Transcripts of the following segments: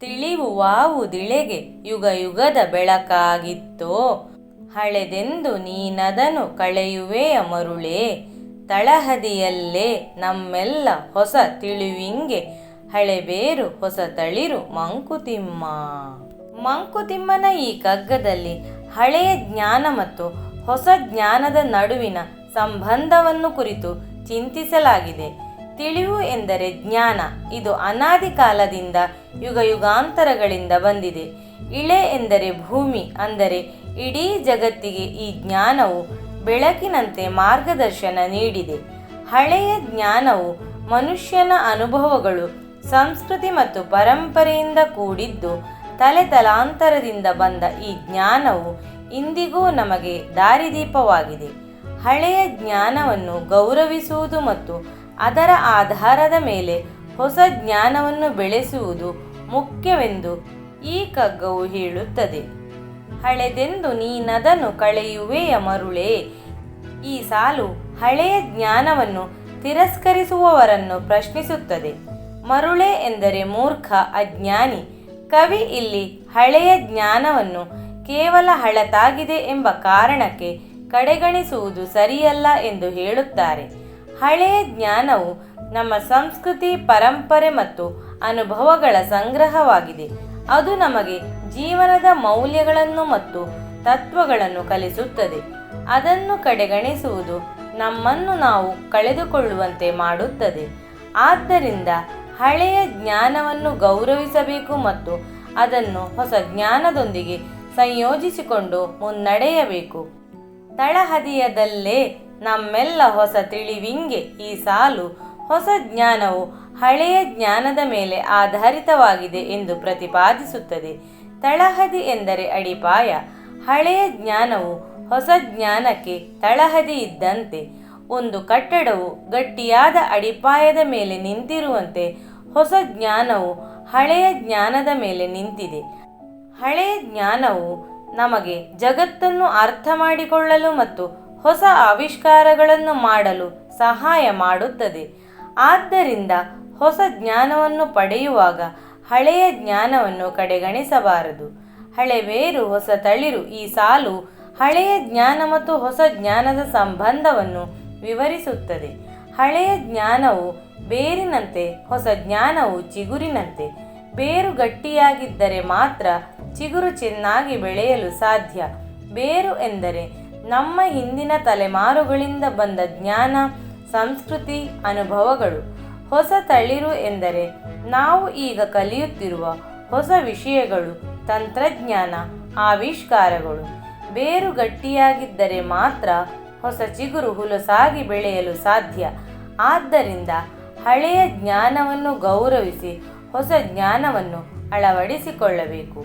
ತಿಳಿವುವಾವುದಿಳೆಗೆ ಯುಗ ಯುಗದ ಬೆಳಕಾಗಿತ್ತೋ. ಹಳೆದೆಂದು ನೀನದನು ಕಳೆಯುವೆಯ ಮರುಳೇ ತಳಹದಿಯಲ್ಲೇ ನಮ್ಮೆಲ್ಲ ಹೊಸ ತಿಳಿವಿಂಗೆ. ಹಳೆಬೇರು ಹೊಸ ತಳಿರು ಮಂಕುತಿಮ್ಮ. ಮಂಕುತಿಮ್ಮನ ಈ ಕಗ್ಗದಲ್ಲಿ ಹಳೆಯ ಜ್ಞಾನ ಮತ್ತು ಹೊಸ ಜ್ಞಾನದ ನಡುವಿನ ಸಂಬಂಧವನ್ನು ಕುರಿತು ಚಿಂತಿಸಲಾಗಿದೆ. ತಿಳಿವು ಎಂದರೆ ಜ್ಞಾನ. ಇದು ಅನಾದಿ ಕಾಲದಿಂದ ಯುಗ ಯುಗಾಂತರಗಳಿಂದ ಬಂದಿದೆ. ಇಳೆ ಎಂದರೆ ಭೂಮಿ, ಅಂದರೆ ಇಡೀ ಜಗತ್ತಿಗೆ ಈ ಜ್ಞಾನವು ಬೆಳಕಿನಂತೆ ಮಾರ್ಗದರ್ಶನ ನೀಡಿದೆ. ಹಳೆಯ ಜ್ಞಾನವು ಮನುಷ್ಯನ ಅನುಭವಗಳು, ಸಂಸ್ಕೃತಿ ಮತ್ತು ಪರಂಪರೆಯಿಂದ ಕೂಡಿದ್ದು ತಲೆ ತಲಾಂತರದಿಂದ ಬಂದ ಈ ಜ್ಞಾನವು ಇಂದಿಗೂ ನಮಗೆ ದಾರಿದೀಪವಾಗಿದೆ. ಹಳೆಯ ಜ್ಞಾನವನ್ನು ಗೌರವಿಸುವುದು ಮತ್ತು ಅದರ ಆಧಾರದ ಮೇಲೆ ಹೊಸ ಜ್ಞಾನವನ್ನು ಬೆಳೆಸುವುದು ಮುಖ್ಯವೆಂದು ಈ ಕಗ್ಗವು ಹೇಳುತ್ತದೆ. ಹಳೆದೆಂದು ನೀನದನ್ನು ಕಳೆಯುವೆಯ ಮರುಳೇ ಈ ಸಾಲು ಹಳೆಯ ಜ್ಞಾನವನ್ನು ತಿರಸ್ಕರಿಸುವವರನ್ನು ಪ್ರಶ್ನಿಸುತ್ತದೆ. ಮರುಳೆ ಎಂದರೆ ಮೂರ್ಖ, ಅಜ್ಞಾನಿ. ಕವಿ ಇಲ್ಲಿ ಹಳೆಯ ಜ್ಞಾನವನ್ನು ಕೇವಲ ಹಳತಾಗಿದೆ ಎಂಬ ಕಾರಣಕ್ಕೆ ಕಡೆಗಣಿಸುವುದು ಸರಿಯಲ್ಲ ಎಂದು ಹೇಳುತ್ತಾರೆ. ಹಳೆಯ ಜ್ಞಾನವು ನಮ್ಮ ಸಂಸ್ಕೃತಿ, ಪರಂಪರೆ ಮತ್ತು ಅನುಭವಗಳ ಸಂಗ್ರಹವಾಗಿದೆ. ಅದು ನಮಗೆ ಜೀವನದ ಮೌಲ್ಯಗಳನ್ನು ಮತ್ತು ತತ್ವಗಳನ್ನು ಕಲಿಸುತ್ತದೆ. ಅದನ್ನು ಕಡೆಗಣಿಸುವುದು ನಮ್ಮನ್ನು ನಾವು ಕಳೆದುಕೊಳ್ಳುವಂತೆ ಮಾಡುತ್ತದೆ. ಆದ್ದರಿಂದ ಹಳೆಯ ಜ್ಞಾನವನ್ನು ಗೌರವಿಸಬೇಕು ಮತ್ತು ಅದನ್ನು ಹೊಸ ಜ್ಞಾನದೊಂದಿಗೆ ಸಂಯೋಜಿಸಿಕೊಂಡು ಮುನ್ನಡೆಯಬೇಕು. ತಳಹದಿಯದಲ್ಲೇ ನಮ್ಮೆಲ್ಲ ಹೊಸ ತಿಳಿವಿಂಗೆ ಈ ಸಾಲು, ಹೊಸ ಜ್ಞಾನವು ಹಳೆಯ ಜ್ಞಾನದ ಮೇಲೆ ಆಧಾರಿತವಾಗಿದೆ ಎಂದು ಪ್ರತಿಪಾದಿಸುತ್ತದೆ. ತಳಹದಿ ಎಂದರೆ ಅಡಿಪಾಯ. ಹಳೆಯ ಜ್ಞಾನವು ಹೊಸ ಜ್ಞಾನಕ್ಕೆ ತಳಹದಿ ಇದ್ದಂತೆ, ಒಂದು ಕಟ್ಟಡವು ಗಟ್ಟಿಯಾದ ಅಡಿಪಾಯದ ಮೇಲೆ ನಿಂತಿರುವಂತೆ ಹೊಸ ಜ್ಞಾನವು ಹಳೆಯ ಜ್ಞಾನದ ಮೇಲೆ ನಿಂತಿದೆ. ಹಳೆಯ ಜ್ಞಾನವು ನಮಗೆ ಜಗತ್ತನ್ನು ಅರ್ಥ ಮಾಡಿಕೊಳ್ಳಲು ಮತ್ತು ಹೊಸ ಆವಿಷ್ಕಾರಗಳನ್ನು ಮಾಡಲು ಸಹಾಯ ಮಾಡುತ್ತದೆ. ಆದ್ದರಿಂದ ಹೊಸ ಜ್ಞಾನವನ್ನು ಪಡೆಯುವಾಗ ಹಳೆಯ ಜ್ಞಾನವನ್ನು ಕಡೆಗಣಿಸಬಾರದು. ಹಳೆ ಬೇರು ಹೊಸ ತಳಿರು, ಈ ಸಾಲು ಹಳೆಯ ಜ್ಞಾನ ಮತ್ತು ಹೊಸ ಜ್ಞಾನದ ಸಂಬಂಧವನ್ನು ವಿವರಿಸುತ್ತದೆ. ಹಳೆಯ ಜ್ಞಾನವು ಬೇರಿನಂತೆ, ಹೊಸ ಜ್ಞಾನವು ಚಿಗುರಿನಂತೆ ಬೇರು ಗಟ್ಟಿಯಾಗಿದ್ದರೆ ಮಾತ್ರ ಚಿಗುರು ಚೆನ್ನಾಗಿ ಬೆಳೆಯಲು ಸಾಧ್ಯ. ಬೇರು ಎಂದರೆ ನಮ್ಮ ಹಿಂದಿನ ತಲೆಮಾರುಗಳಿಂದ ಬಂದ ಜ್ಞಾನ, ಸಂಸ್ಕೃತಿ, ಅನುಭವಗಳು. ಹೊಸ ತಳಿರು ಎಂದರೆ ನಾವು ಈಗ ಕಲಿಯುತ್ತಿರುವ ಹೊಸ ವಿಷಯಗಳು, ತಂತ್ರಜ್ಞಾನ, ಆವಿಷ್ಕಾರಗಳು. ಬೇರು ಗಟ್ಟಿಯಾಗಿದ್ದರೆ ಮಾತ್ರ ಹೊಸ ಚಿಗುರು ಹುಲಸಾಗಿ ಬೆಳೆಯಲು ಸಾಧ್ಯ. ಆದ್ದರಿಂದ ಹಳೆಯ ಜ್ಞಾನವನ್ನು ಗೌರವಿಸಿ ಹೊಸ ಜ್ಞಾನವನ್ನು ಅಳವಡಿಸಿಕೊಳ್ಳಬೇಕು.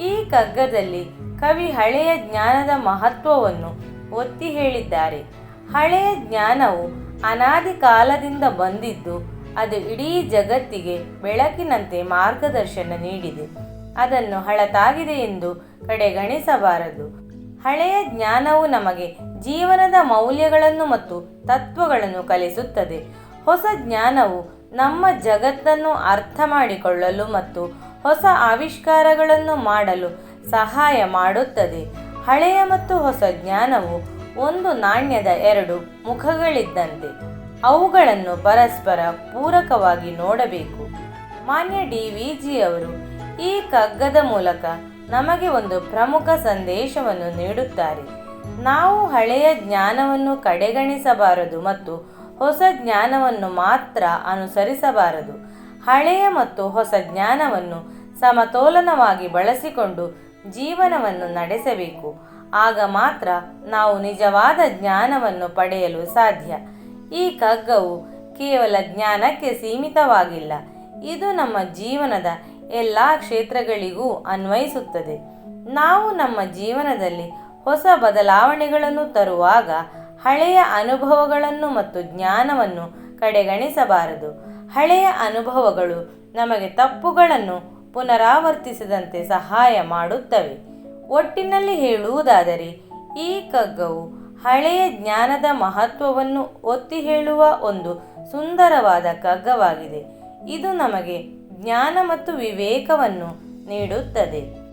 ಈ ಕಗ್ಗದಲ್ಲಿ ಕವಿ ಹಳೆಯ ಜ್ಞಾನದ ಮಹತ್ವವನ್ನು ಒತ್ತಿ ಹೇಳಿದ್ದಾರೆ. ಹಳೆಯ ಜ್ಞಾನವು ಅನಾದಿ ಕಾಲದಿಂದ ಬಂದಿದ್ದು, ಅದು ಇಡೀ ಜಗತ್ತಿಗೆ ಬೆಳಕಿನಂತೆ ಮಾರ್ಗದರ್ಶನ ನೀಡಿದೆ. ಅದನ್ನು ಹಳತಾಗಿದೆ ಎಂದು ಕಡೆಗಣಿಸಬಾರದು. ಹಳೆಯ ಜ್ಞಾನವು ನಮಗೆ ಜೀವನದ ಮೌಲ್ಯಗಳನ್ನು ಮತ್ತು ತತ್ವಗಳನ್ನು ಕಲಿಸುತ್ತದೆ. ಹೊಸ ಜ್ಞಾನವು ನಮ್ಮ ಜಗತ್ತನ್ನು ಅರ್ಥ ಮಾಡಿಕೊಳ್ಳಲು ಮತ್ತು ಹೊಸ ಆವಿಷ್ಕಾರಗಳನ್ನು ಮಾಡಲು ಸಹಾಯ ಮಾಡುತ್ತದೆ. ಹಳೆಯ ಮತ್ತು ಹೊಸ ಜ್ಞಾನವು ಒಂದು ನಾಣ್ಯದ ಎರಡು ಮುಖಗಳಿದ್ದಂತೆ. ಅವುಗಳನ್ನು ಪರಸ್ಪರ ಪೂರಕವಾಗಿ ನೋಡಬೇಕು. ಮಾನ್ಯ ಡಿ ವಿ ಜಿ ಅವರು ಈ ಕಗ್ಗದ ಮೂಲಕ ನಮಗೆ ಒಂದು ಪ್ರಮುಖ ಸಂದೇಶವನ್ನು ನೀಡುತ್ತಾರೆ. ನಾವು ಹಳೆಯ ಜ್ಞಾನವನ್ನು ಕಡೆಗಣಿಸಬಾರದು ಮತ್ತು ಹೊಸ ಜ್ಞಾನವನ್ನು ಮಾತ್ರ ಅನುಸರಿಸಬಾರದು. ಹಳೆಯ ಮತ್ತು ಹೊಸ ಜ್ಞಾನವನ್ನು ಸಮತೋಲನವಾಗಿ ಬಳಸಿಕೊಂಡು ಜೀವನವನ್ನು ನಡೆಸಬೇಕು. ಆಗ ಮಾತ್ರ ನಾವು ನಿಜವಾದ ಜ್ಞಾನವನ್ನು ಪಡೆಯಲು ಸಾಧ್ಯ. ಈ ಕಗ್ಗವು ಕೇವಲ ಜ್ಞಾನಕ್ಕೆ ಸೀಮಿತವಾಗಿಲ್ಲ, ಇದು ನಮ್ಮ ಜೀವನದ ಎಲ್ಲ ಕ್ಷೇತ್ರಗಳಿಗೂ ಅನ್ವಯಿಸುತ್ತದೆ. ನಾವು ನಮ್ಮ ಜೀವನದಲ್ಲಿ ಹೊಸ ಬದಲಾವಣೆಗಳನ್ನು ತರುವಾಗ ಹಳೆಯ ಅನುಭವಗಳನ್ನು ಮತ್ತು ಜ್ಞಾನವನ್ನು ಕಡೆಗಣಿಸಬಾರದು. ಹಳೆಯ ಅನುಭವಗಳು ನಮಗೆ ತಪ್ಪುಗಳನ್ನು ಪುನರಾವರ್ತಿಸದಂತೆ ಸಹಾಯ ಮಾಡುತ್ತವೆ. ಒಟ್ಟಿನಲ್ಲಿ ಹೇಳುವುದಾದರೆ, ಈ ಕಗ್ಗವು ಹಳೆಯ ಜ್ಞಾನದ ಮಹತ್ವವನ್ನು ಒತ್ತಿ ಹೇಳುವ ಒಂದು ಸುಂದರವಾದ ಕಗ್ಗವಾಗಿದೆ ಇದು ನಮಗೆ ಜ್ಞಾನ ಮತ್ತು ವಿವೇಕವನ್ನು ನೀಡುತ್ತದೆ.